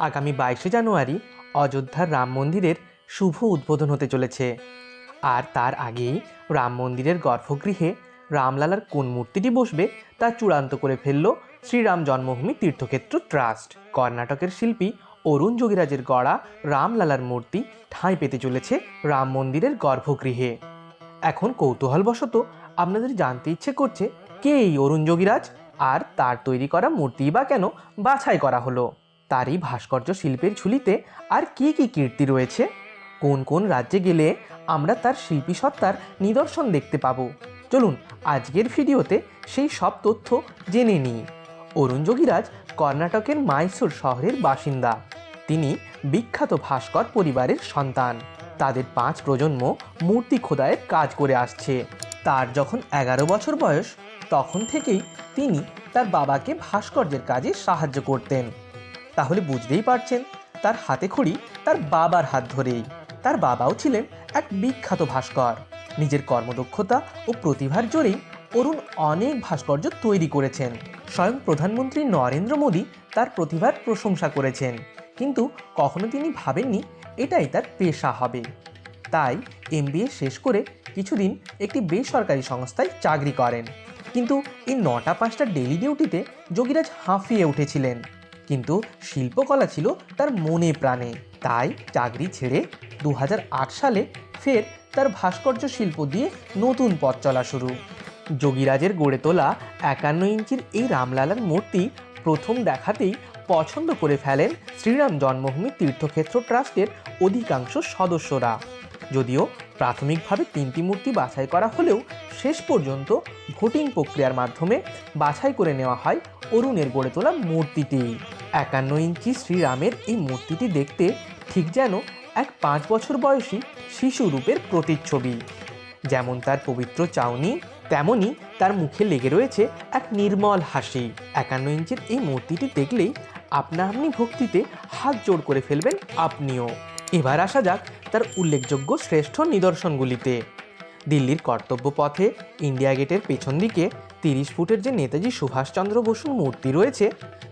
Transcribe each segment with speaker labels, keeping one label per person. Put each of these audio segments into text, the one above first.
Speaker 1: আগামী বাইশে জানুয়ারি অযোধ্যার রাম মন্দিরের শুভ উদ্বোধন হতে চলেছে। আর তার আগেই রাম মন্দিরের গর্ভগৃহে রামলালার কোন মূর্তিটি বসবে তা চূড়ান্ত করে ফেলল শ্রীরাম জন্মভূমি তীর্থক্ষেত্র ট্রাস্ট। কর্ণাটকের শিল্পী অরুণ যোগীরাজের গড়া রামলালার মূর্তি ঠাঁই পেতে চলেছে রাম মন্দিরের গর্ভগৃহে। এখন কৌতূহলবশত আপনাদের জানতে ইচ্ছে করছে, কে এই অরুণ যোগীরাজ? আর তার তৈরি করা মূর্তি বা কেন বাছাই করা হলো? তারই ভাস্কর্য শিল্পের ঝুলিতে আর কি কি কীর্তি রয়েছে? কোন কোন রাজ্যে গেলে আমরা তার শিল্পী সত্তার নিদর্শন দেখতে পাবো? চলুন আজকের ভিডিওতে সেই সব তথ্য জেনে নিই। অরুণ যোগীরাজ কর্ণাটকের মাইসুর শহরের বাসিন্দা। তিনি বিখ্যাত ভাস্কর পরিবারের সন্তান। তাদের পাঁচ প্রজন্ম মূর্তি খোদায়ের কাজ করে আসছে। তার যখন এগারো বছর বয়স, তখন থেকেই তিনি তার বাবাকে ভাস্কর্যের কাজে সাহায্য করতেন। তাহলে বুঝতেই পারছেন, তার হাতে খড়ি তার বাবার হাত ধরেই। তার বাবাও ছিলেন এক বিখ্যাত ভাস্কর। নিজের কর্মদক্ষতা ও প্রতিভার জোরেই অরুণ অনেক ভাস্কর্য তৈরি করেছেন। স্বয়ং প্রধানমন্ত্রী নরেন্দ্র মোদী তার প্রতিভার প্রশংসা করেছেন। কিন্তু কখনো তিনি ভাবেননি এটাই তার পেশা হবে। তাই এমবিএ শেষ করে কিছুদিন একটি বেসরকারি সংস্থায় চাকরি করেন। কিন্তু এই নটা পাঁচটা ডেলি ডিউটিতে যোগীরাজ হাঁফিয়ে উঠেছিলেন। কিন্তু শিল্পকলা ছিল তার মনে প্রাণে। তাই চাকরি ছেড়ে দু হাজার আট সালে ফের তার ভাস্কর্য শিল্প দিয়ে নতুন পথ চলা শুরু। যোগীরাজের গড়ে তোলা একান্ন ইঞ্চির এই রামলালার মূর্তি প্রথম দেখাতেই পছন্দ করে ফেলেন শ্রীরাম জন্মভূমি তীর্থক্ষেত্র ট্রাস্টের অধিকাংশ সদস্যরা। যদিও প্রাথমিকভাবে তিনটি মূর্তি বাছাই করা হলেও শেষ পর্যন্ত ভোটিং প্রক্রিয়ার মাধ্যমে বাছাই করে নেওয়া হয় অরুণের গড়ে তোলা মূর্তিটি। একান্ন ইঞ্চি শ্রীরামের এই মূর্তিটি দেখতে ঠিক যেন এক পাঁচ বছর বয়সী শিশু রূপের প্রতিচ্ছবি। যেমন তার পবিত্র চাউনি তেমনই তার মুখে লেগে রয়েছে এক নির্মল হাসি। একান্ন ইঞ্চির এই মূর্তিটি দেখলেই আপনা আপনি ভক্তিতে হাত জোড় করে ফেলবেন আপনিও। এবার আসা যাক তার উল্লেখযোগ্য শ্রেষ্ঠ নিদর্শনগুলিতে। দিল্লির কর্তব্য পথে ইন্ডিয়া গেটের পেছন দিকে তিরিশ ফুটের যে নেতাজি সুভাষচন্দ্র বসুর মূর্তি রয়েছে,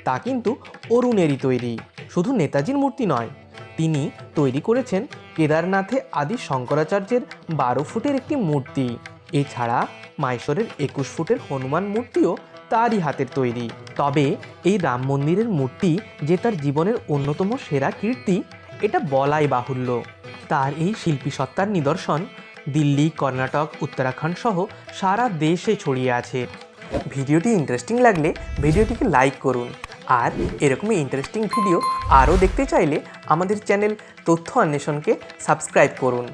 Speaker 1: তা কিন্তু অরুণেরই তৈরি। শুধু নেতাজির মূর্তি নয়, তিনি তৈরি করেছেন কেদারনাথে আদি শঙ্করাচার্যের বারো ফুটের একটি মূর্তি। এছাড়া মাইসরের একুশ ফুটের হনুমান মূর্তিও তারই হাতের তৈরি। তবে এই রাম মন্দিরের মূর্তি যে তার জীবনের অন্যতম সেরা কীর্তি, এটা বলাই বাহুল্য। তার এই শিল্পী সত্তার নিদর্শন দিল্লি, কর্ণাটক, উত্তরাখণ্ড সহ সারা দেশে ছড়িয়ে আছে। ভিডিওটি ইন্টারেস্টিং লাগলে ভিডিওটিকে লাইক করুন। আর এরকমই ইন্টারেস্টিং ভিডিও আরও দেখতে চাইলে আমাদের চ্যানেল তথ্য অন্বেষণকে সাবস্ক্রাইব করুন।